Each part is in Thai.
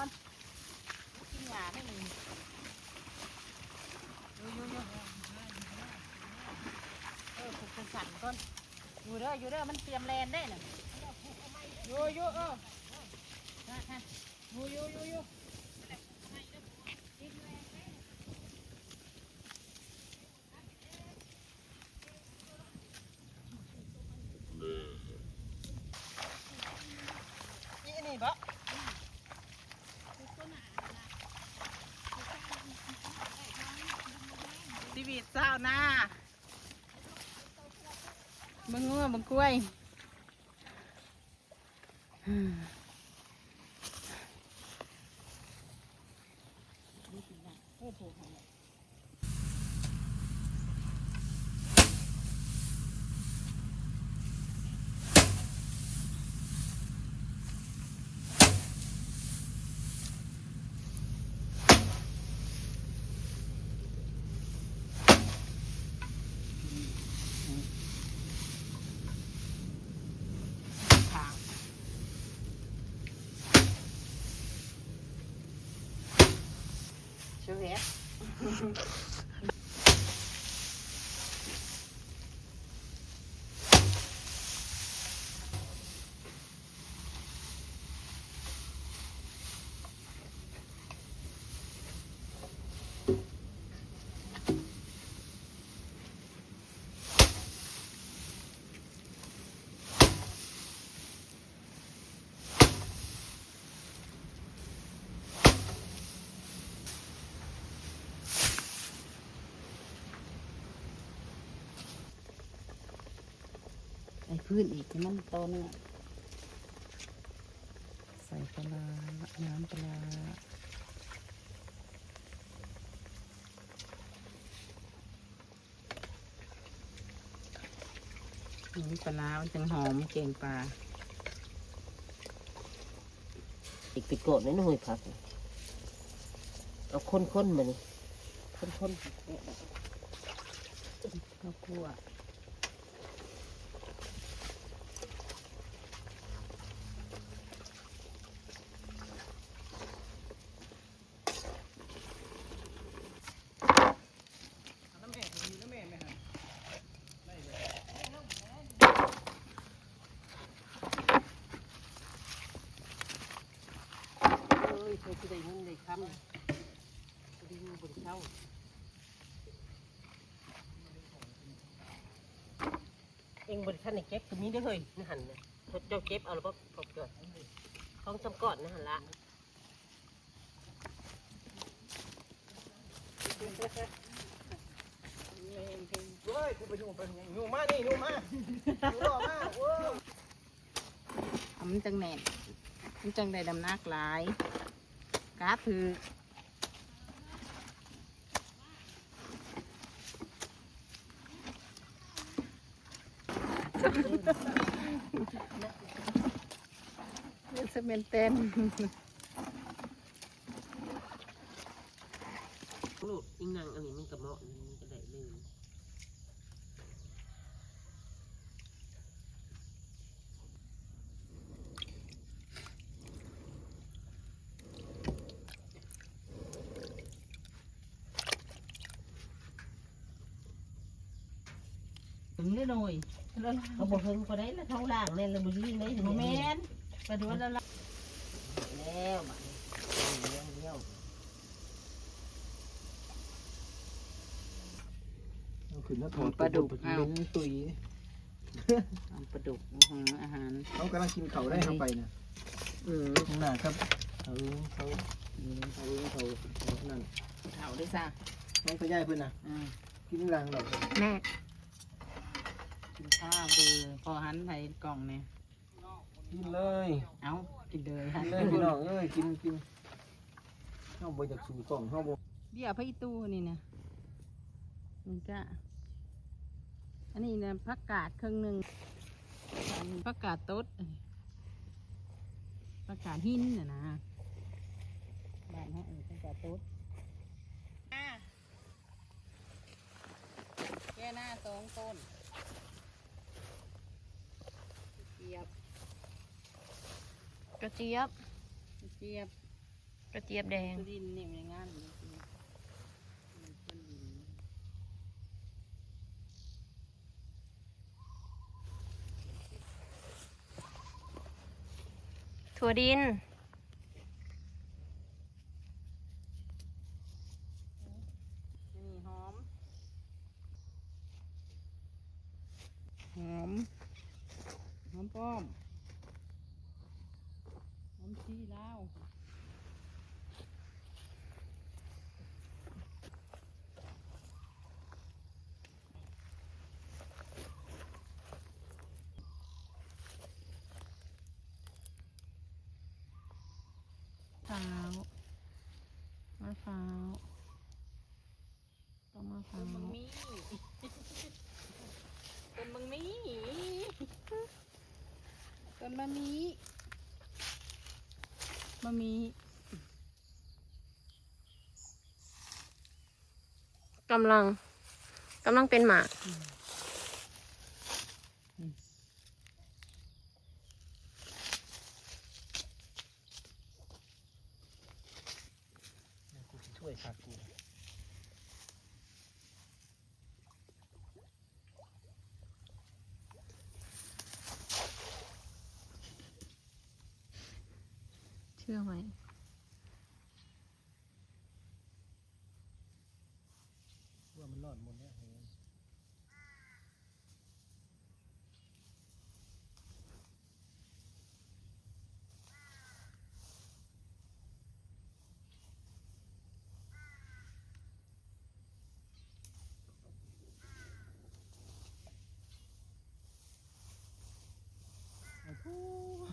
ก่อนกินหยาไม่มีอยู่อยู่อยู่เออผูกเป็นสันก่อนอยู่เด้ออยู่เด้อมันเตรียมแลนได้น่ะอยู่อยู่เออฮะฮะอยู่อยู่อยู่อยู่นี่นี่บ่ วิตเศร้าหน้าบังงัวบังกล้วย Mm-hmm. พื้นอีกให้มันโตเนื้อใส่ปลาร้าน้ำปลาร้าน้ำปลาร้ามันจังหอมเก่งปลาอีกปิดโกดนี่หน่อยพักเอาค้นๆมานี่ค้นข้าวคั่ว ๆเอ้ยเคยจะได้เงินได้คำดีมือบนเช้าเอง บนขั้นในเก็บคือมีได้อเฮ้ยนี่หันนะเจ้าเก็บเอาแล้วก็พอเกิดของจำก่อนนะหันละเฮ้ยกูไปอยู่ไปอยู่อยู่มานี่อยู่มาอยู่รอมาโอ้ยเอามันจังแน่นมันจังได้ดำนักหลายกาถือ เล่นเซเมนเต้นลูกอิงนางอันนี้มันกระเหมาะมันก็ได้เลยถึงได้หน่อยแล้วเขาบอกเพิ่งก็ได้แล้วท้องล่างเนี่ยเราบุรีไหมโมเมน ไปดูแล้วล่ะแล้วบัดนี้เลี้ยวเลี้ยวเอาขึ้นแล้วถอดปลาดุกเอาเป็นตุยเอาปลาดุกอื้อหืออาหารเขากำลังกินเขาวได้เข้าไปนะอืมข้างหน้าครับเขาเขาเขาเขาเขานั่นเถาด้วยซ่ะน้องตะย่ายเพื่อนนะอืมกินรังดอกแม่กินข้าวเบอร์พอหันไปกล่องเนี่ย กินเลยเอากินเลยกินเลยพี่น้องเอ้ยกินกินเข้าบ่จากสู่กล่องเข้าบ่เดี๋ยวพระอีตู้นี่นะนี่ก็อันนี้นะผักกาดครึ่งหนึ่งอันนี้ผักกาดต๊ดผักกาดหินน่ะนะบ้านฮะเออผักกาดต๊ดแค่หน้าสองต้นเจี๊ยบ กระเจี๊ยบ เจี๊ยบกระเจี๊ยบแดง ดินนี่มันงานอยู่จริงมันเป็นดินถั่วดิน นี่หอม หอม หอมป้อม หอมชีลาวพร้าวมะพร้าวต้นมะพร้าต้นวมังมีต้นมังมีต้นมะมี มะมีกำลังกำลังเป็นหมากสิช่วยขาดกู เชื่อไหม ว่ามันรอดหมดแล้ว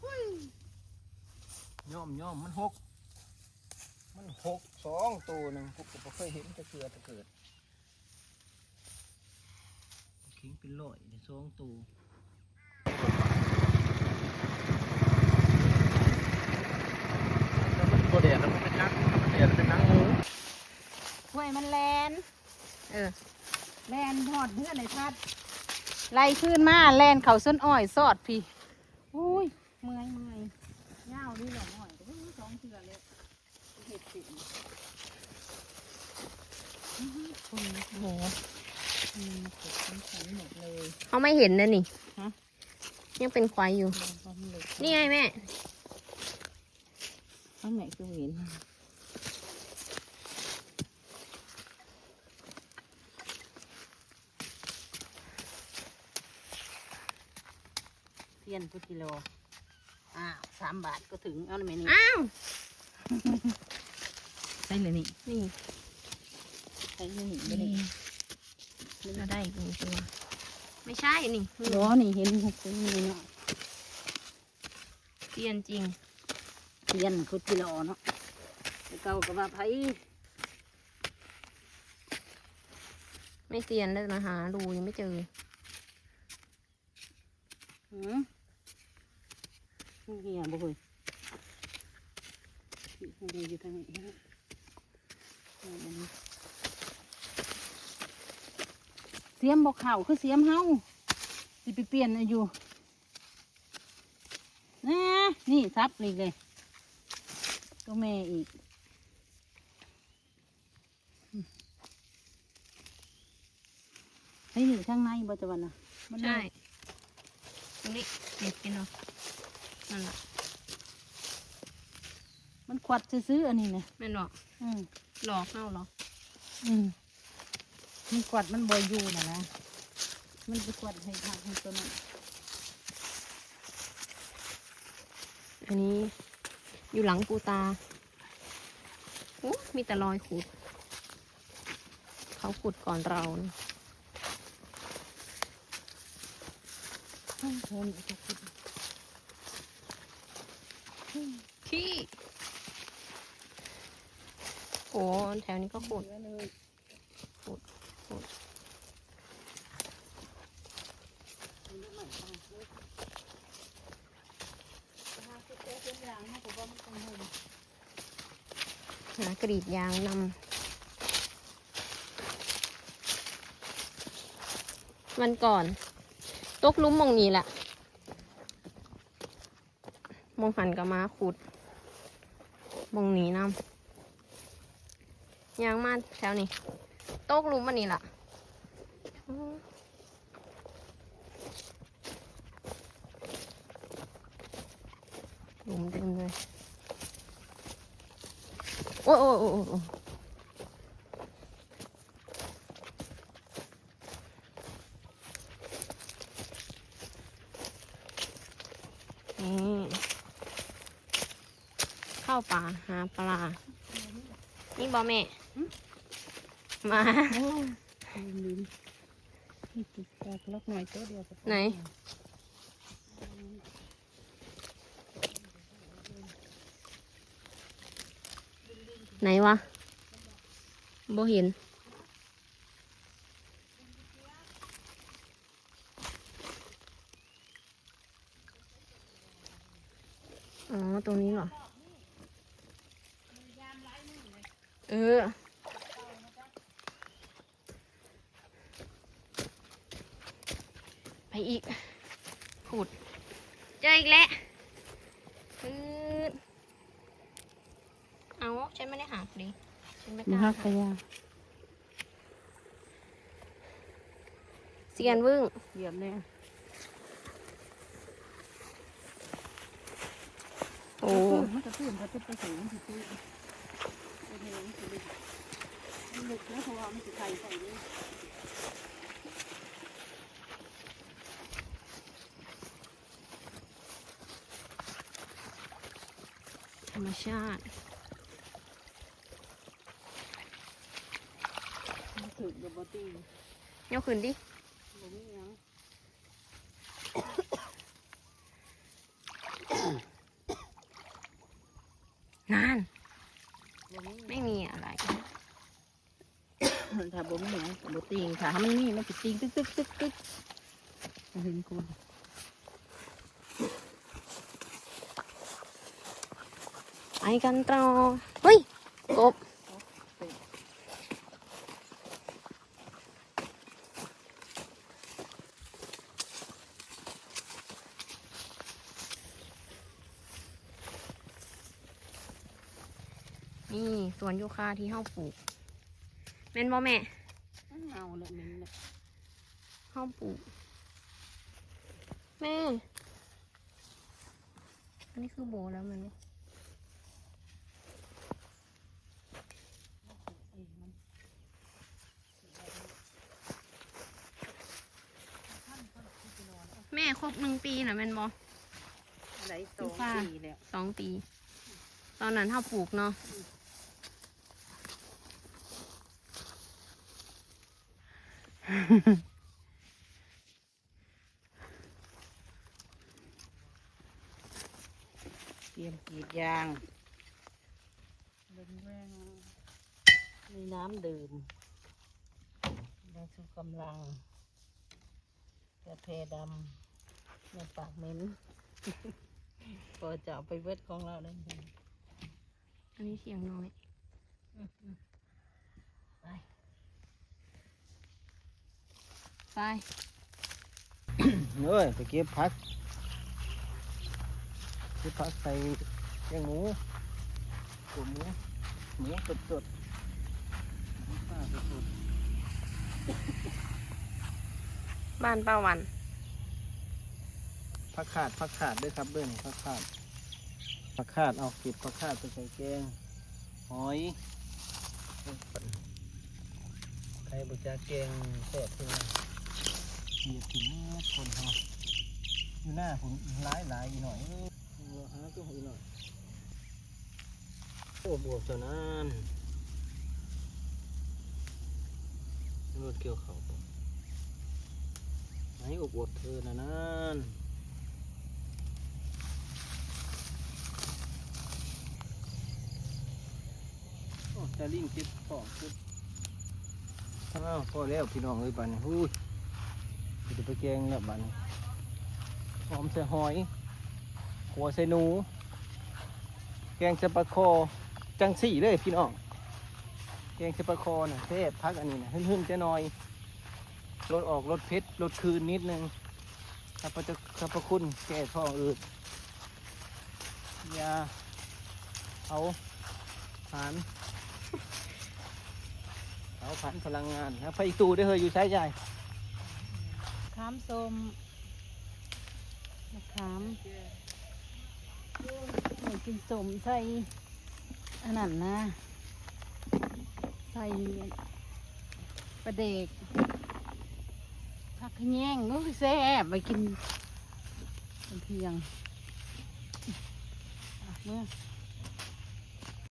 เฮ้ย ย่อมย่อมมันหก มันหกสองตัวหนึ่งพวกกูบ่เคยเห็นจะเกลือจะเกิดขิงเป็นร้อยในสองตัวตัวเดียดมันเป็นนักเดียดเป็นนักหมูห้วยมันแลนเออแลนหอดเพื่อนในพัดไล่ขึ้นมาแลนเขาส้นอ้อยสอดพี่อุ้ยเมื่อยเมื่อย ยาวนี่แหละหน่อยก็ไม่สองเถื่อเลยเห็ดสิโอ้โหอืมเห็ดเป็นขันหมดเลยเขาไม่เห็นนะนี่ฮะยังเป็นควายอยู่ความเหล็กนี่ไงแม่ข้างไหนคือเห็นเทียนพุกิโลอ่า สามบาทก็ถึง เอาหน่อยนี่อ้าวใช่เลยนี่นี่ใช่เลยนี่ไม่ได้เราได้อีกหนึ่งตัว ไม่ใช่นี่นี่ล้อนี่เห็นหกตัวนี่เนาะเตียนจริงเทียนพุกิโลเนาะแต่เก่ากับว่าไผไม่เตียนแล้วนะหาดูยังไม่เจอหืม เฮียบ่เคยเฮียอยู่ทางนี้ฮะเอาอันนี้เสียมบอกเข่าคือเสียมเฮาสิไปเปลี่ยนอายุนะนี่ซับนี่เลยตัวแม่อีกเฮ้ยนี่ข้างในบ่จะวันนะมันใช่ตรงนี้เด็ดกินเนาะ นั่นแหละมันควัดซื้อๆอันนี้นะแม่นหรอกอืมหลอกเข้าหรออืมมันกวาดมันบอยอยู่นะนะ มันไปกวาดให้ทางให้ตัวนั้นอันนี้ อยู่หลังปูตาโอ้มีแต่รอยขุด เขาขุดก่อนเรานะเฮ้ยโทนอีกทุกคน ที่ โอ้แถวนี้ก็ขุดขุดขุดหาสิเจ๊เป็นอย่างนะผมว่ามันต้องหุ่นหากรีดยางนำวันก่อน ตกลุ้มมองนี้แหละมองหันกับมาขุดบงนี้นำ ยางมาแถวนี้ โต๊ะหลุมมันนี่ล่ะอืมหลุมเต็มเลย โอ้ยโอ้ยโอ้ยโอ้ยโอ้ยนี่เข้าป่าหาปลา นี่บอแม่ มาลืมนี่ติดแตกล็อกหน่อยตัวเดียวก็พอไหนไหนวะบ่เห็น อ๋อ ตรงนี้เหรอ เออ ไป อีกผุด เจออีกแล้วปืดเอาฉันไม่ได้หักดิฉันไม่กมาล้าฮัหักกกะยาเสียนวึ่งเหยียบแน่โอ้มันกระตื้นกระตื้นไปสูงมันสิตื้นโอเคมันสิลึกมันลึกนะเพราะว่ามันสิไข่ใส่นี่ธร รมชาติมันถึกกับบอตี้ยกขึ้นดิบ่มีหยังนาน บ่มีไม่มีอะไร ถ้าบ่มีหยังกับบอตี้ถ้ามันมีมันสิติงตึกตึกตึกตึกเห็นกู ไป กันต่อเฮ้ยกบนี่สวนยูคาที่เฮาปลูกแม่นบ่แม่เอาละมันน่ะเฮาปลูก แม่ อันนี้คือโบแล้วแมัน แม่ครบหนึ่งปีนะแม่นบ่ไหลสองปีแล้วสองปี ตอนนั้นเฮาปลูกเนาะเตรียมกรีดยางเบิ่งแรงมีน้ำดื่มได้สุกำลัง กระเพดำในปากเหม็นพอจะเอาไปเวทของเราได้ไหมอันนี้เสียงน้อยไป ไปเอ้ยไปเก็บผักเก็บผักใส่แกงหมูตัวหมูหมูสดสดๆหมูป่าสดสด บ้านป้าวันๆผักขาดผักขาดด้วยครับเบิ้ลผักขาดผักขาดเอาเก็บผักขาดไปใส่แกงหอยใครบุจาแกงแซ่บขึ้นมาเหยียบถึงเมื่อคนเขาอยู่หน้าผมร้ายหลายอีกหน่อยเออเอาหาตัวอีกหน่อยโอ้บวบเท่านั้นรถเกี่ยวเขา ปะไหนอบอวดเธอนะนั่นโอ้แต่ลิงคิดของคิดอ้าวพอแล้วพี่น้องเอ้ยบันี้ฮู้ยจะไปแกงแล้วบันี้หอมใส่หอย หัวใส่หนู แกงจะปลาคอ จังสี่เลยพี่น้อง แกงจะปลาคอน่ะเทพพักอันนี้นะหึ่นๆจะน้อย ลดออกลดเผ็ดลดคืนนิดนึงถ้าพระจะถ้าพระคุณแก้ท้องอืดยาเอาผ่านเสาผ่านพลังงานนะไฟอีกตู้ได้เฮยอยู่ใช้ใหญ่ขามสมมะขามไม่กินสมใส่อันนั้นนะ ใส่ปลาเด็ก ผักขะแงโอ้ยแซ่บไปกินเพียงเมื่อ